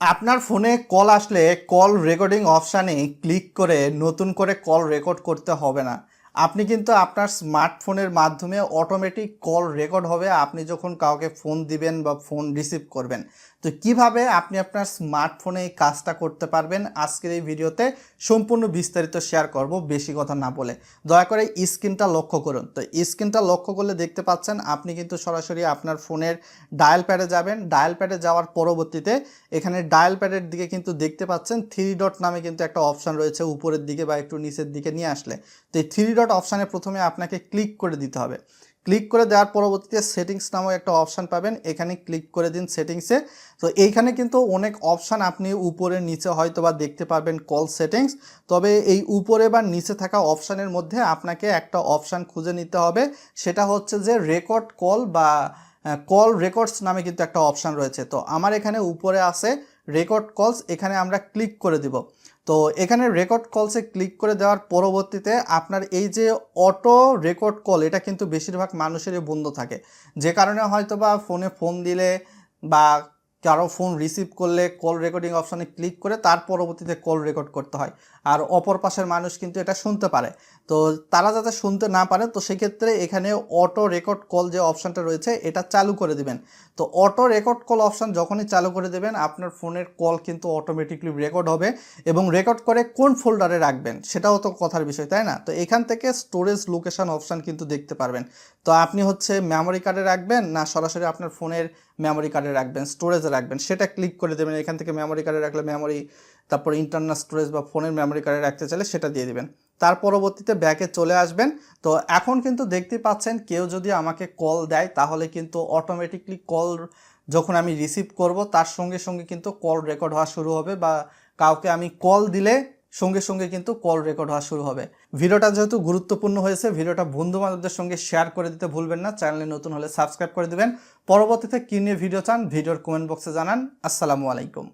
আপনার ফোনে কল আসলে কল রেকর্ডিং অপশানে ক্লিক করে নতুন করে কল রেকর্ড করতে হবে না। আপনি কিন্তু আপনার স্মার্টফোনের মাধ্যমে অটোমেটিক কল রেকর্ড হবে। আপনি যখন কাউকে ফোন দিবেন বা ফোন রিসিভ করবেন, তো কীভাবে আপনি আপনার স্মার্টফোনে এই কাজটা করতে পারবেন, আজকের এই ভিডিওতে সম্পূর্ণ বিস্তারিত শেয়ার করব, বেশি কথা না বলে। দয়া করে স্ক্রিনটা লক্ষ্য করুন। তো স্ক্রিনটা লক্ষ্য করলে দেখতে পাচ্ছেন, আপনি কিন্তু সরাসরি আপনার ফোনের ডায়াল প্যাডে যাবেন। ডায়াল প্যাডে যাওয়ার পরবর্তীতে এখানে ডায়াল প্যাডের দিকে কিন্তু দেখতে পাচ্ছেন থ্রি ডট নামে কিন্তু একটা অপশান রয়েছে, উপরের দিকে বা একটু নিচের দিকে নিয়ে আসলে। তো এই থ্রি ডট অপশানে প্রথমে আপনাকে ক্লিক করে দিতে হবে। ক্লিক করে দেওয়ার পরবর্তীতে সেটিংস নামক একটা অপশান পাবেন। এখানে ক্লিক করে দিন সেটিংসে তো এইখানে কিন্তু অনেক অপশান আপনি উপরে, নিচে হয়তো বা দেখতে পারবেন কল সেটিংস তবে এই উপরে বা নিচে থাকা অপশানের মধ্যে আপনাকে একটা অপশান খুঁজে নিতে হবে। সেটা হচ্ছে যে রেকর্ড কল বা কল রেকর্ডস নামে কিন্তু একটা অপশান রয়েছে। তো আমার এখানে উপরে আছে রেকর্ড কলস এখানে আমরা ক্লিক করে দিব। তো এখানে রেকর্ড কলসে ক্লিক করে দেওয়ার পরবর্তীতে আপনার এই যে অটো রেকর্ড কল এটা কিন্তু বেশিরভাগ মানুষেরই বন্ধ থাকে। যে কারণে হয়তো বা ফোনে ফোন দিলে বা কারও ফোন রিসিভ করলে কল রেকর্ডিং অপশানে ক্লিক করে তার পরবর্তীতে কল রেকর্ড করতে হয়। আর অপর পাশের মানুষ কিন্তু এটা শুনতে পারে। তো তারা যাতে শুনতে না পারে, তো সেক্ষেত্রে এখানে অটো রেকর্ড কল যে অপশানটা রয়েছে, এটা চালু করে দিবেন। তো অটো রেকর্ড কল অপশান যখনই চালু করে দেবেন, আপনার ফোনের কল কিন্তু অটোমেটিকলি রেকর্ড হবে এবং রেকর্ড করে কোন ফোল্ডারে রাখবেন, সেটাও তো কথার বিষয়, তাই না? তো এখান থেকে স্টোরেজ লোকেশান অপশান কিন্তু দেখতে পারবেন। তো আপনি হচ্ছে মেমোরি কার্ডে রাখবেন না সরাসরি আপনার ফোনের মেমোরি কার্ডে রাখবেন স্টোরেজে রাখবেন, সেটা ক্লিক করে দেবেন, এখান থেকে মেমোরি কার্ডে রাখলে মেমোরি তারপর ইন্টারনাল স্টোরেজ বা ফোনের মেমোরি কার্ডে রাখতে চাইলে সেটা দিয়ে দেবেন। তার পরবর্তীতে ব্যাকে চলে আসবেন, তো এখন কিন্তু দেখতে পাচ্ছেন কেউ যদি আমাকে কল দেয়, তাহলে কিন্তু অটোমেটিকলি কল যখন আমি রিসিভ করব, তার সঙ্গে সঙ্গে কিন্তু কল রেকর্ড হওয়া শুরু হবে বা কাউকে আমি কল দিলে সঙ্গে সঙ্গে কিন্তু কল রেকর্ড হওয়া শুরু হবে। ভিডিওটা যেহেতু গুরুত্বপূর্ণ হয়েছে, ভিডিওটা বন্ধু বান্ধবদের সঙ্গে শেয়ার করে দিতে ভুলবেন না। চ্যানেলে নতুন হলে সাবস্ক্রাইব করে দেবেন। পরবর্তীতে কী নিয়ে ভিডিও চান, ভিডিওর কমেন্ট বক্সে জানান। আসসালামু আলাইকুম।